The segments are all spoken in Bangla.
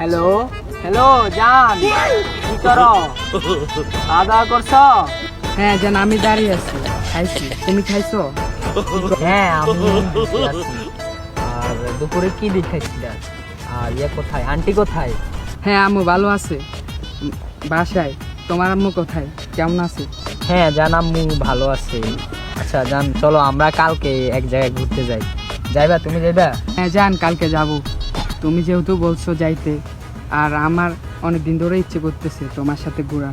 হ্যালো হ্যালো জান কি করো? খাওয়া দাওয়া করছ? হ্যাঁ জান আমি দাঁড়িয়ে আছি। খাইছি। তুমি খাইছো? হ্যাঁ আমি আছি। আর দুপুরে কি দিয়ে খাইছিলা? আর ইয়ে কোথায়? আন্টি কোথায়? হ্যাঁ আম্মু ভালো আছে। উম, বাসায়। তোমার আম্মু কোথায়? কেমন আছে? হ্যাঁ জান আম্মু ভালো আছে। আচ্ছা জান চলো আমরা কালকে এক জায়গায় ঘুরতে যাই। যাইবা? তুমি যাইবা? হ্যাঁ যান কালকে যাব। তুমি যেহেতু বলছো যাইতে আর আমার অনেক দিন ধরে ইচ্ছে করতেছে তোমার সাথে ঘোরা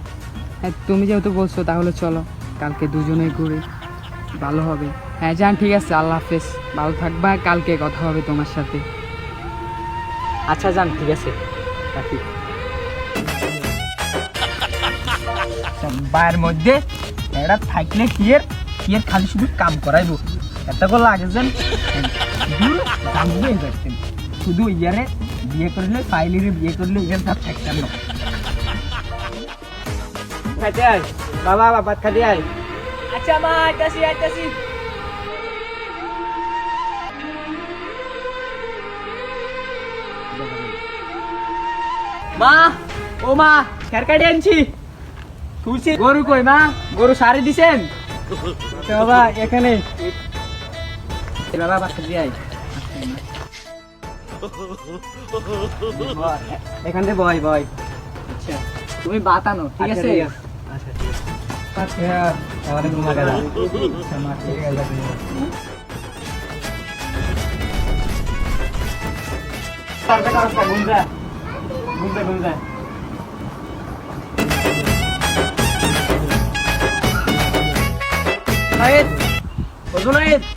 হ্যাঁ তুমি যেহেতু বলছো তাহলে চলো কালকে দুজনে ঘুরে। ভালো হবে। হ্যাঁ যান ঠিক আছে আল্লাহ হাফেজ। ভালো থাকবা কালকে কথা হবে তোমার সাথে। আচ্ছা যান ঠিক আছে। রাখি। বায়ের মধ্যে এটা থাকলে কিয়ের কিয়ের খালি শুধু কাম করাইবো? এত করে লাগে যেন দূর শুধু ইয়ারে বিয়ে করলে ফাইলিরে বিয়ে করলে ইয়ার তার থাকতেন না খাইতে আয় বাবা বাবা খাইতে আয়। আচ্ছা মা আইতাছি আইতাছি। মা ও মা খের কাটি আনছি। তুলছি গরু কই মা? গরু সারি দিছেন? বাবা এখানে। বাবা বাসা দিয়ে আই এখান থেকে বয় বয়। আচ্ছা তুমি বাতানো ঠিক আছে? আচ্ছা ঠিক আছে। আচ্ছা আমাদের ঘুমা গেল আচ্ছা মা ঠিক Naid!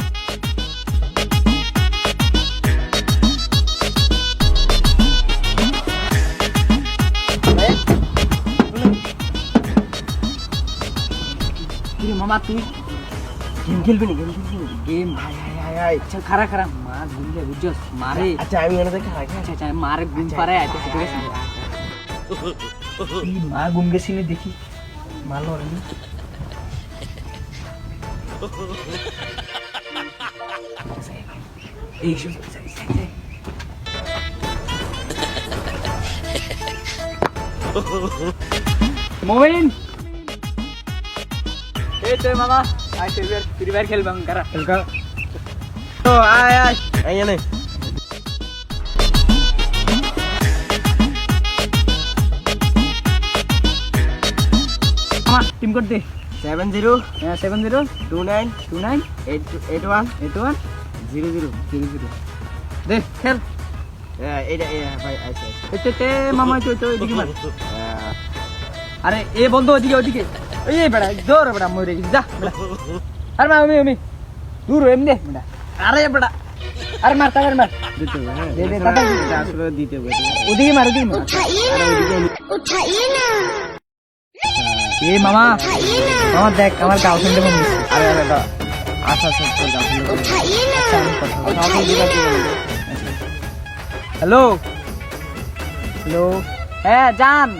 মামা তুই গেম খেলবি না গেম খেলবি গেম হাই হাই হাই হাই চল খারা খারা মা ঘুম যায় বুঝছস মারে আচ্ছা আমি ওনাদের খাই আচ্ছা আচ্ছা মারে ঘুম পারে আইতে ঠিক আছে এই মা ঘুম গেছি নি দেখি মালো রে এই শুন মোমিন এই তো মামা ফ্রি ফায়ার খেলবাম কারা খেলকা তো আয় আয় এই নে মামা টিম কোড দে seven zero seven zero two nine two nine eight eight one eight one zero zero zero zero দে খেল এই ভাই তে মামা আরে এ বন্ধু ওদিকে ওদিকে এই বেড়া দৌড় বেড়া মরে যা বেড়া আর মা আমি আমি দূর এমনি বেড়া আরে বেড়া আর মার তাদের মার দিতে দে দে তাদের আসলে দিতে হবে ওদিকে মার ওদিকে মার উঠাইয়ে না এ মামা মামা দেখ আমার গার্লফ্রেন্ড এমন আরে আরে আরে আচ্ছা আচ্ছা তোর গার্লফ্রেন্ড উঠাইয়ে না হ্যালো হ্যালো হ্যাঁ যান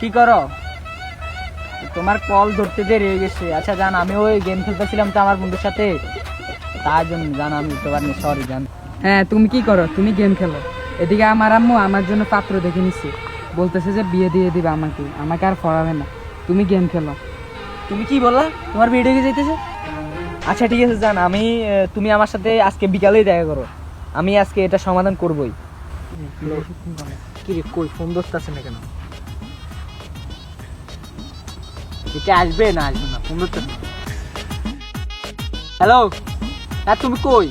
কি করো তোমার কল ধরতে দেরি হয়ে গেছে। আচ্ছা জান আমি ওই গেম খেলতেছিলাম তো আমার বন্ধুর সাথে। তার জন্য জান আমি উঠতে পারিনি সরি জান। হ্যাঁ তুমি কি করো? তুমি গেম খেলো। এদিকে আমার আম্মু আমার জন্য পাত্র দেখে নিচ্ছে বলতেছে যে বিয়ে দিয়ে দিবে আমাকে। আমাকে আর পড়াবে না। তুমি গেম খেলো। তুমি কি বললা? তোমার বিয়ে ডেকে যাইতেছে? আচ্ছা ঠিক আছে জান আমি তুমি আমার সাথে আজকে বিকালেই দেখা করো। আমি আজকে এটা সমাধান করবই। কি রে কই ফোন দোস্ত আছে না কেন? একে আসবে না আসবে না ফোন দোস্ত হ্যালো হ্যাঁ তুমি কই?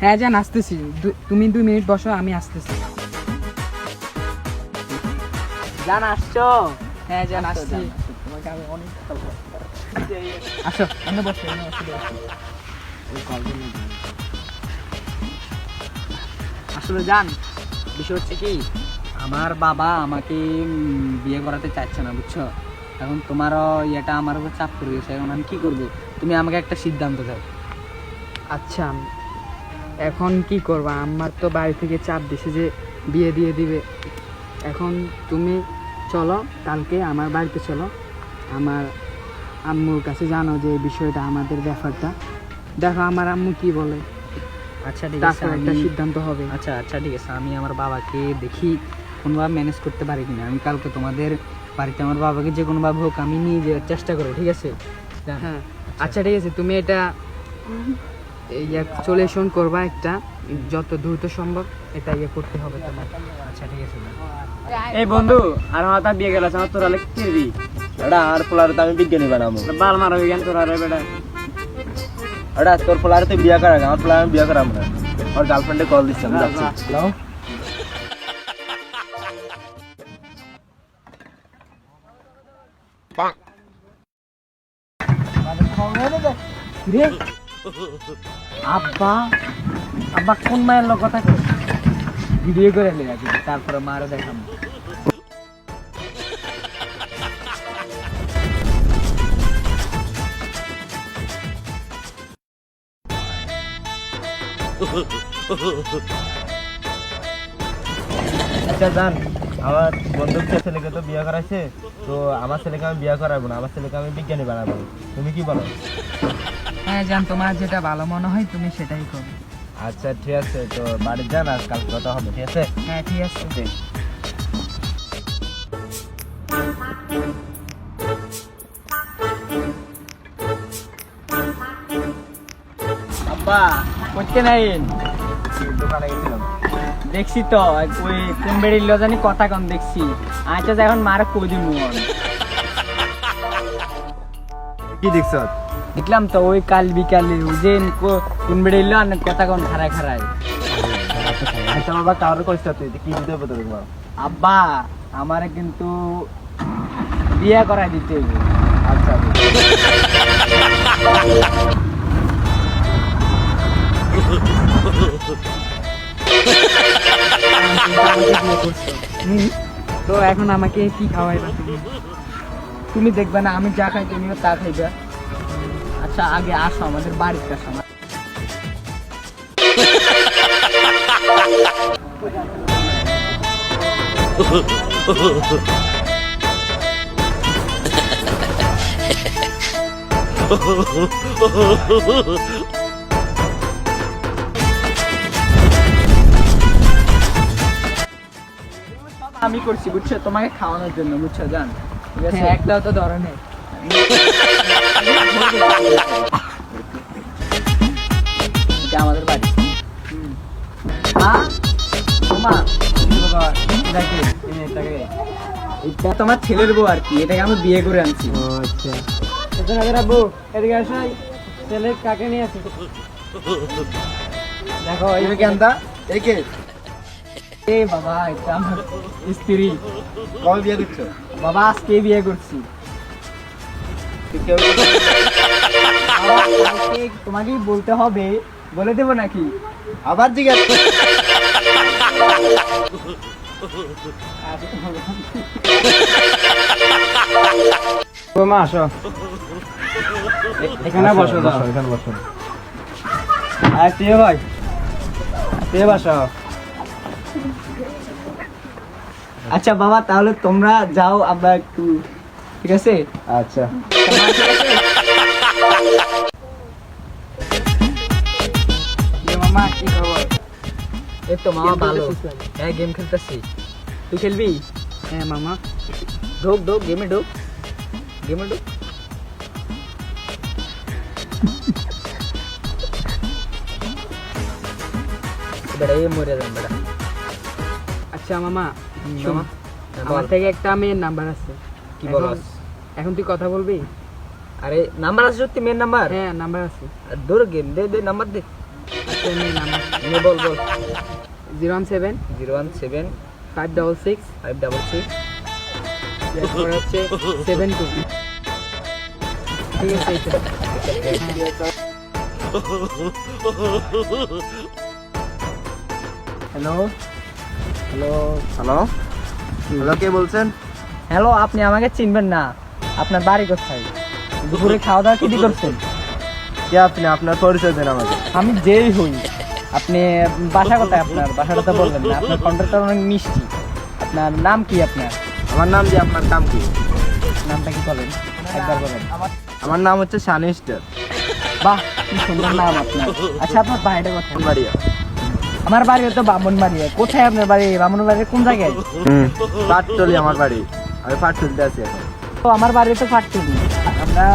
হ্যাঁ জান আসতেছি। তুমি দুই মিনিট বসো আমি আসতেছি। জান আসছো? হ্যাঁ জান আসছি তোমাকে আমি অনেক আসো অন্য বসো অন্য বসো, বসো। আসলে জান বিষয় হচ্ছে কি আমার বাবা আমাকে বিয়ে করাতে চাচ্ছে না বুঝছ? এখন তোমারও ইয়েটা আমার উপর চাপ পড়ে গেছে এখন আমি কি করব? তুমি আমাকে একটা সিদ্ধান্ত দাও। আচ্ছা এখন কি করবা? আমার তো বাড়ি থেকে চাপ দিছে যে বিয়ে দিয়ে দিবে। এখন তুমি চলো কালকে আমার বাড়িতে চলো। আমার আম্মুর কাছে জানো যে এই বিষয়টা আমাদের ব্যাপারটা। দেখো আমার আম্মু কি বলে। আচ্ছা ঠিক আছে একটা সিদ্ধান্ত হবে। আচ্ছা আচ্ছা ঠিক আছে আমি আমার বাবাকে দেখি কোনোভাবে ম্যানেজ করতে পারি কিনা। আমি কালকে তোমাদের বাড়িতে আমার বাবাকে যে কোনোভাবে হোক আমি নিয়ে যাওয়ার চেষ্টা করব ঠিক আছে? হ্যাঁ। আচ্ছা ঠিক আছে তুমি এটা ইয়ে সলিউশন করবা একটা যত দ্রুত সম্ভব এটা ইয়ে করতে হবে তোমার। আচ্ছা ঠিক আছে এই বন্ধু আর মাথা বিয়ে গেল আমার তোরা লেখ কিরবি? এডা আর পোলার তো আমি বিজ্ঞানী বানাবো। বাল মারা বিজ্ঞান তোরা রে বেটা এডা তোর পোলার তো বিয়ে করা আমার পোলার আমি বিয়া করাবো না। ওর গার্লফ্রেন্ডে কল দিচ্ছে আমি যাচ্ছি। আব্বা আব্বা কোন মায়ের লোক কথা ভিডিও করে লে আগে তারপরে মারও দেখাম আচ্ছা জান, আমার বন্ধুর ছেলেকে তো বিয়ে করাইছে, তো আমার ছেলেকে আমি বিয়ে করাবো না, আমার ছেলেকে আমি বিজ্ঞানী বানাবো। তুমি কি বলো? হ্যাঁ জান তোমার যেটা ভালো মনে হয় তুমি সেটাই করো। আচ্ছা ঠিক আছে তো বাড়ির যান আর কাল কথা হবে ঠিক আছে? হ্যাঁ ঠিক আছে। আব্বা করতে নাইন দোকানে গেছিলাম। দেখছি তো ওই কোন বেড়ির লো জানি কথা কম দেখছি। আচ্ছা এখন মার কই কি দেখছ? দেখলাম তো ওই কাল বিকালে ওই যে কোন বেড়ির লো কথা কম খারায় খারায়। আচ্ছা বাবা কারোর কষ্ট তুই কি দিতে হবে তোর আব্বা, আমারে কিন্তু বিয়ে করাই দিতে হইবে আচ্ছা তো এখন আমাকে কি খাওয়াইবা তুমি? তুমি দেখবে না, আমি যা খাই তুমিও তা খাইবা। আচ্ছা আগে আসো আমাদের বাড়িতে আসো। আমার আমি করছি বুঝছ? তোমাকে খাওয়ানোর জন্য বুঝছ জান? ঠিক আছে? হ্যাঁ, একটাও তো ধরনের এটা আমাদের বাড়ি। মা মা এটাকে এটাকে এটা তোমার ছেলের বউ আর কি এটাকে আমি বিয়ে করে আনছি। আচ্ছা। আব্বু এদিকে আসো ছেলে কাকে নিয়ে আসো? দেখো এই কেনতা একে এ বাবা এটা আমার স্ত্রী। কবে বিয়ে দিচ্ছ? বাবা আজকে বিয়ে করছি। তোমাকেই বলতে হবে বলে দেবো নাকি? আবার জিজ্ঞাসা আসো। এখানে বসো দাও। এখানে বসো। আর তুই ভাই। তুই বসো। আচ্ছা বাবা তাহলে তোমরা যাও আমরা একটু ঠিক আছে আচ্ছা মামা কি খবর এই তো মামা Game ভালো খেলতেছিস নাকি? হ্যাঁ গেম খেলতেছি তুই খেলবি হ্যাঁ মামা ঢোক ঢোক গেমে ঢোক গেমে ঢোক বেড়া এই মরে যান বেড়া আচ্ছা মামা হুম, শোন, মামা। হ্যাঁ, আমার বল। থেকে একটা মেয়ের নাম্বার আছে কি এখন- বলস এখন তুই কথা বলবি? আরে নাম্বার আছে সত্যি মেন নাম্বার? হ্যাঁ নাম্বার আছে। আর দূর গেম দে দে নাম্বার দে। আচ্ছা নাম্বার নে বল বল। Zero one seven. Zero one seven. Five double six. Five double six. এরপর হচ্ছে সেভেন টু। ঠিক আছে। হ্যালো। হ্যালো। হ্যালো। হ্যালো। কে বলছেন? হ্যালো আপনি আমাকে চিনবেন না। আপনার বাড়ি কোথায়? দুপুরে খাওয়া দাওয়া কি করছেন? কে আপনি? আপনার পরিচয় দেন আমাকে। আমি যেই হই আপনি বাসা কোথায় আপনার? বাসা কথা বলবেন না আপনার কন্ট্রাক্টর অনেক মিষ্টি। আপনার নাম কি আপনার? আমার নাম যে আপনার নাম কি? নামটা কি বলেন? একবার বলেন। আমার নাম হচ্ছে সানি স্টার। বাহ কি সুন্দর নাম আপনার। আচ্ছা আপনার বাড়িটা কোথায়? বাড়িয়া আমার বাড়ি তো বামনবাড়ি কোথায় আপনার বাড়ি? বামনবাড়ির কোন জায়গায়? পাটতলি আমার বাড়ি। আমি পাটতলিতে আছি এখন। তো আমার বাড়ি তো ফাটতুলি আমরা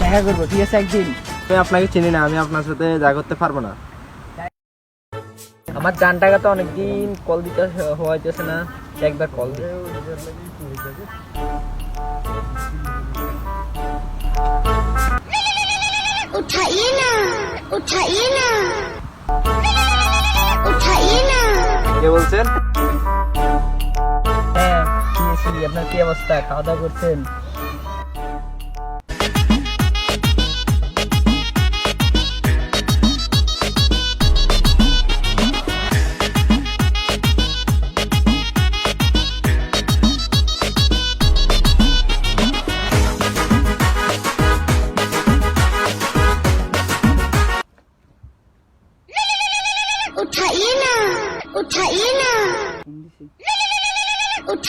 দেখা করব ঠিক আছে একদিন। আমি আপনাকে চিনি না আমি আপনার সাথে যা করতে পারব না। আমার গান টাকা তো অনেকদিন কল দিতে হওয়া যাচ্ছে না একবার কল দিই। কে বলছেন? আপনার কি অবস্থা? খাওয়া দাওয়া করছেন?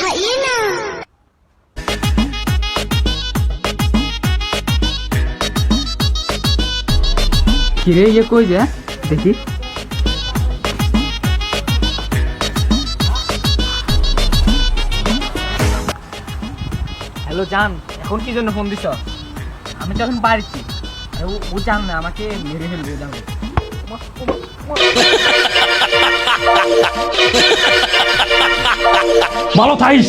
Hyena. কিরে ইয়ে কই যা? দেখি। হ্যালো জান এখন কি জন্য ফোন দিছ? আমি যখন বাড়িছি ও জান না আমাকে মেরে ফেলবে জান। ভালো থাইস